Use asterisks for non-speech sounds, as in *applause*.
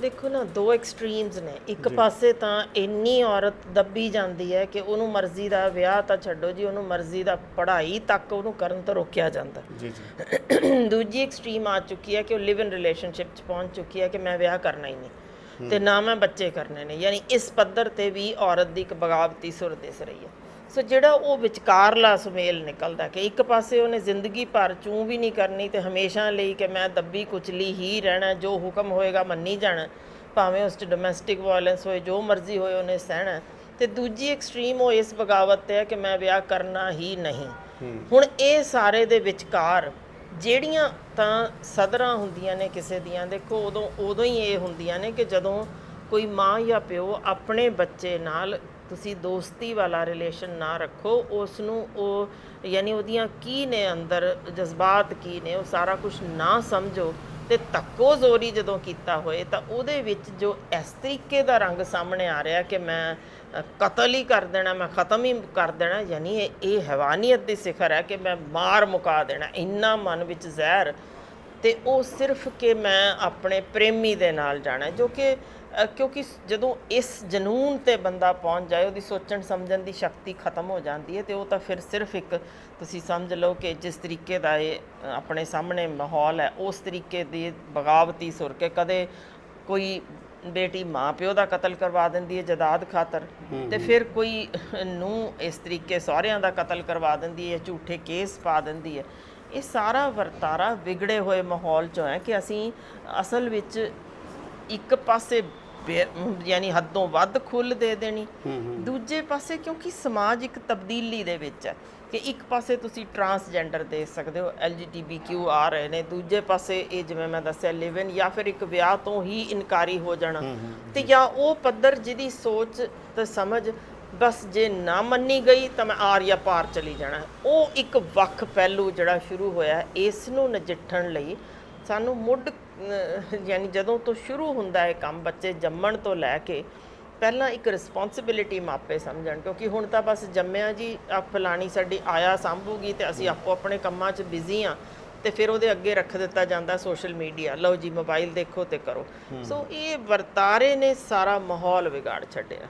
ਦੇਖੋ ਨਾ ਦੋ ਐਕਸਟ੍ਰੀਮਸ ਨੇ। ਇੱਕ ਪਾਸੇ ਤਾਂ ਇੰਨੀ ਔਰਤ ਦੱਬੀ ਜਾਂਦੀ ਹੈ ਕਿ ਉਹਨੂੰ ਮਰਜ਼ੀ ਦਾ ਵਿਆਹ ਤਾਂ ਛੱਡੋ ਜੀ ਉਹਨੂੰ ਮਰਜ਼ੀ ਦਾ ਪੜ੍ਹਾਈ ਤੱਕ ਉਹਨੂੰ ਕਰਨ ਤੋਂ ਰੋਕਿਆ ਜਾਂਦਾ। ਜੀ ਜੀ। *clears throat* ਦੂਜੀ ਐਕਸਟ੍ਰੀਮ ਆ ਚੁੱਕੀ ਹੈ ਕਿ ਉਹ ਲਿਵ ਇਨ ਰਿਲੇਸ਼ਨਸ਼ਿਪ ਚ ਪਹੁੰਚ ਚੁੱਕੀ ਹੈ ਕਿ ਮੈਂ ਵਿਆਹ ਕਰਨਾ ਹੀ ਨਹੀਂ। ਤੇ ਨਾ ਮੈਂ ਬੱਚੇ ਕਰਨੇ ਨੇ। ਯਾਨੀ ਇਸ ਪੱਧਰ ਤੇ ਵੀ ਔਰਤ ਦੀ ਇੱਕ ਬਗਾਵਤੀ ਸੁਰ ਦਿਸ ਰਹੀ ਹੈ। ਸੋ ਜਿਹੜਾ ਉਹ ਵਿਚਕਾਰਲਾ ਸੁਮੇਲ ਨਿਕਲਦਾ ਕਿ ਇੱਕ ਪਾਸੇ ਉਹਨੇ ਜ਼ਿੰਦਗੀ ਭਰ ਚੂੰ ਵੀ ਨਹੀਂ ਕਰਨੀ ਤੇ ਹਮੇਸ਼ਾ ਲਈ ਕਿ ਮੈਂ ਦੱਬੀ ਕੁਚਲੀ ਹੀ ਰਹਿਣਾ ਜੋ ਹੁਕਮ ਹੋਏਗਾ ਮੰਨੀ ਜਾਣਾ ਭਾਵੇਂ ਉਸ 'ਚ ਡੋਮੈਸਟਿਕ ਵਾਇਲੈਂਸ ਹੋਏ ਜੋ ਮਰਜ਼ੀ ਹੋਏ ਉਹਨੇ ਸਹਿਣਾ। ਤੇ ਦੂਜੀ ਐਕਸਟ੍ਰੀਮ ਉਹ ਇਸ ਬਗਾਵਤ ਤੇ ਹੈ ਕਿ ਮੈਂ ਵਿਆਹ ਕਰਨਾ ਹੀ ਨਹੀਂ। ਹੁਣ ਇਹ ਸਾਰੇ ਦੇ ਵਿਚਕਾਰ ਜਿਹੜੀਆਂ ਤਾਂ ਸਦਰਾਂ ਹੁੰਦੀਆਂ ਨੇ ਕਿਸੇ ਦੀਆਂ ਦੇਖੋ ਉਦੋਂ ਉਦੋਂ ਹੀ ਇਹ ਹੁੰਦੀਆਂ ਨੇ ਕਿ ਜਦੋਂ ਕੋਈ ਮਾਂ ਜਾਂ ਪਿਓ ਆਪਣੇ ਬੱਚੇ ਨਾਲ ਤੁਸੀਂ ਦੋਸਤੀ ਵਾਲਾ ਰਿਲੇਸ਼ਨ ਨਾ ਰੱਖੋ ਉਸ ਨੂੰ ਉਹ ਯਾਨੀ ਉਹਦੀਆਂ ਕੀ ਨੇ ਅੰਦਰ, ਜਜ਼ਬਾਤ ਕੀ ਨੇ, ਉਹ ਸਾਰਾ ਕੁਝ ਨਾ ਸਮਝੋ ਤੇ ਧੱਕੋ ਜ਼ੋਰੀ ਜਦੋਂ ਕੀਤਾ ਹੋਏ ਤਾਂ ਉਹਦੇ ਵਿੱਚ ਜੋ ਇਸ ਤਰੀਕੇ ਦਾ ਰੰਗ ਸਾਹਮਣੇ ਆ ਰਿਹਾ ਕਿ ਮੈਂ ਕਤਲ ਹੀ ਕਰ ਦੇਣਾ, ਮੈਂ ਖਤਮ ਹੀ ਕਰ ਦੇਣਾ, ਯਾਨੀ ਇਹ ਇਹ ਹੈਵਾਨੀਅਤ ਦੀ ਸਿਖਰ ਹੈ ਕਿ ਮੈਂ ਮਾਰ ਮੁਕਾ ਦੇਣਾ, ਇੰਨਾ ਮਨ ਵਿੱਚ ਜ਼ਹਿਰ ਤੇ ਉਹ ਸਿਰਫ ਕਿ ਮੈਂ ਆਪਣੇ ਪ੍ਰੇਮੀ ਦੇ ਨਾਲ ਜਾਣਾ ਜੋ ਕਿ ਕਿਉਂਕਿ ਜਦੋਂ ਇਸ ਜਨੂਨ ਤੇ ਬੰਦਾ ਪਹੁੰਚ ਜਾਏ ਉਹਦੀ ਸੋਚਣ ਸਮਝਣ ਦੀ ਸ਼ਕਤੀ ਖਤਮ ਹੋ ਜਾਂਦੀ ਹੈ ਤੇ ਉਹ ਤਾਂ ਫਿਰ ਸਿਰਫ ਇੱਕ ਤੁਸੀਂ ਸਮਝ ਲਓ ਕਿ ਜਿਸ ਤਰੀਕੇ ਦਾ ਇਹ ਆਪਣੇ ਸਾਹਮਣੇ ਮਾਹੌਲ ਹੈ ਉਸ ਤਰੀਕੇ ਦੀ ਬਗਾਵਤੀ ਸੁਰ ਕੇ ਕਦੇ ਕੋਈ ਬੇਟੀ ਮਾਂ ਪਿਓ ਦਾ ਕਤਲ ਕਰਵਾ ਦਿੰਦੀ ਹੈ ਜਦਾਦ ਖਾਤਰ ਤੇ ਫਿਰ ਕੋਈ ਨੂੰ ਇਸ ਤਰੀਕੇ ਸਹੁਰਿਆਂ ਦਾ ਕਤਲ ਕਰਵਾ ਦਿੰਦੀ ਹੈ ਝੂਠੇ ਕੇਸ ਪਾ ਦਿੰਦੀ ਹੈ ਇਹ ਸਾਰਾ ਵਰਤਾਰਾ ਵਿਗੜੇ ਹੋਏ ਮਾਹੌਲ ਚੋਂ ਹੈ ਕਿ ਅਸੀਂ ਅਸਲ ਵਿੱਚ ਇੱਕ ਪਾਸੇ ਯਾਨੀ ਹੱਦੋਂ ਵੱਧ ਖੁੱਲ ਦੇ ਦੇਣੀ। ਦੂਜੇ ਪਾਸੇ ਕਿਉਂਕਿ ਸਮਾਜ ਇੱਕ ਤਬਦੀਲੀ ਦੇ ਵਿੱਚ ਹੈ ਕਿ ਇੱਕ ਪਾਸੇ ਤੁਸੀਂ ਟਰਾਂਸਜੈਂਡਰ ਦੇਖ ਸਕਦੇ ਹੋ LGBTQ ਆ ਰਹੇ ਨੇ ਦੂਜੇ ਪਾਸੇ ਇਹ ਜਿਵੇਂ ਮੈਂ ਦੱਸਿਆ ਲਿਵ ਇਨ ਜਾਂ ਫਿਰ ਇੱਕ ਵਿਆਹ ਤੋਂ ਹੀ ਇਨਕਾਰੀ ਹੋ ਜਾਣਾ। ਤੇ ਜਾਂ ਉਹ ਪੱਧਰ ਜਿਹਦੀ ਸੋਚ ਤੇ ਸਮਝ ਬਸ ਜੇ ਨਾ ਮੰਨੀ ਗਈ ਤਾਂ ਮੈਂ ਆਰ ਜਾਂ ਪਾਰ ਚਲੀ ਜਾਣਾ। ਉਹ ਇੱਕ ਵੱਖ ਪਹਿਲੂ ਜਿਹੜਾ ਸ਼ੁਰੂ ਹੋਇਆ ਇਸ ਨੂੰ ਨਜਿੱਠਣ ਲਈ ਸਾਨੂੰ ਮੁੱਢ ਯਾਨੀ ਜਦੋਂ ਤੋਂ ਸ਼ੁਰੂ ਹੁੰਦਾ ਹੈ ਕੰਮ ਬੱਚੇ ਜੰਮਣ ਤੋਂ ਲੈ ਕੇ ਪਹਿਲਾਂ ਇੱਕ ਰਿਸਪੌਂਸਿਬਿਲਿਟੀ ਮਾਪੇ ਸਮਝਣ ਕਿਉਂਕਿ ਹੁਣ ਤਾਂ ਬਸ ਜੰਮਿਆ ਜੀ ਆ ਫਲਾਣੀ ਸਾਡੀ ਆਇਆ ਸੰਭੂਗੀ ਤੇ ਅਸੀਂ ਆਪੋ ਆਪਣੇ ਕੰਮਾਂ 'ਚ ਬਿਜ਼ੀ ਆ ਤੇ ਫਿਰ ਉਹਦੇ ਅੱਗੇ ਰੱਖ ਦਿੱਤਾ ਜਾਂਦਾ ਸੋਸ਼ਲ ਮੀਡੀਆ ਲਓ ਜੀ ਮੋਬਾਈਲ ਦੇਖੋ ਤੇ ਕਰੋ। ਸੋ ਇਹ ਵਰਤਾਰੇ ਨੇ ਸਾਰਾ ਮਾਹੌਲ ਵਿਗਾੜ ਛੱਡਿਆ।